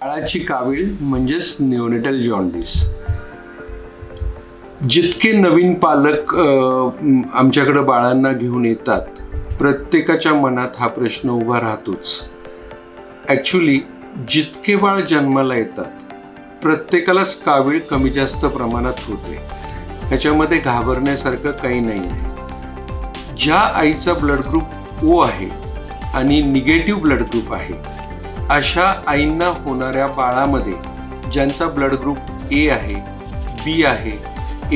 बाळाची कावीळ म्हणजेच निओनेटल जॉन्डिस जितके नवीन पालक आमच्याकडं आमच्याकडे बाळांना घेऊन येतात प्रत्येकाच्या मनात हा प्रश्न उभा राहतोच. ॲक्च्युली जितके बाळ जन्माला येतात प्रत्येकालाच कावीळ कमी जास्त प्रमाणात होते. ह्याच्यामध्ये घाबरण्यासारखं काही नाही आहे. ज्या आईचा ब्लड ग्रुप ओ आहे आणि निगेटिव्ह ब्लड ग्रुप आहे अशा आईंना होणाऱ्या बाळामध्ये ज्यांचा ब्लड ग्रुप ए आहे बी आहे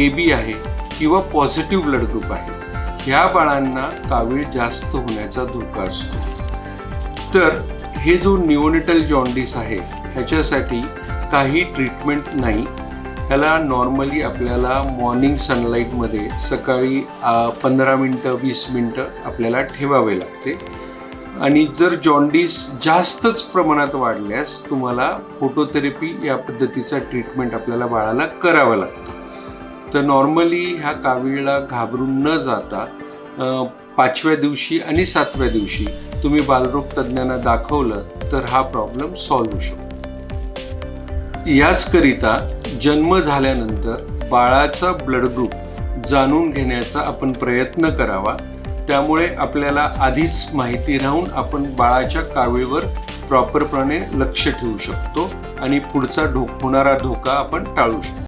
ए बी आहे किंवा पॉझिटिव्ह ब्लड ग्रुप आहे ह्या बाळांना कावीळ जास्त होण्याचा धोका असतो. तर हे जो निओनिटल जॉन्डिस आहे ह्याच्यासाठी काही ट्रीटमेंट नाही. ह्याला नॉर्मली आपल्याला मॉर्निंग सनलाईटमध्ये सकाळी पंधरा मिनटं वीस मिनटं आपल्याला ठेवावे लागते. आणि जर जॉन्डिस जास्तच प्रमाणात वाढल्यास तुम्हाला फोटोथेरपी या पद्धतीचा ट्रीटमेंट आपल्याला बाळाला करावं लागतं. तर नॉर्मली ह्या कावीळला घाबरून न जाता पाचव्या दिवशी आणि सातव्या दिवशी तुम्ही बालरोग तज्ज्ञांना दाखवलं तर हा प्रॉब्लेम सॉल्व्ह होऊ शकतो. याचकरिता जन्म झाल्यानंतर बाळाचा ब्लड ग्रुप जाणून घेण्याचा आपण प्रयत्न करावा. त्यामुळे आपल्याला आधीच माहिती राहून आपण बाळाच्या कावीळवर प्रॉपरपणे लक्ष ठेवू शकतो आणि पुढचा ढो होणारा धोका आपण टाळू शकतो.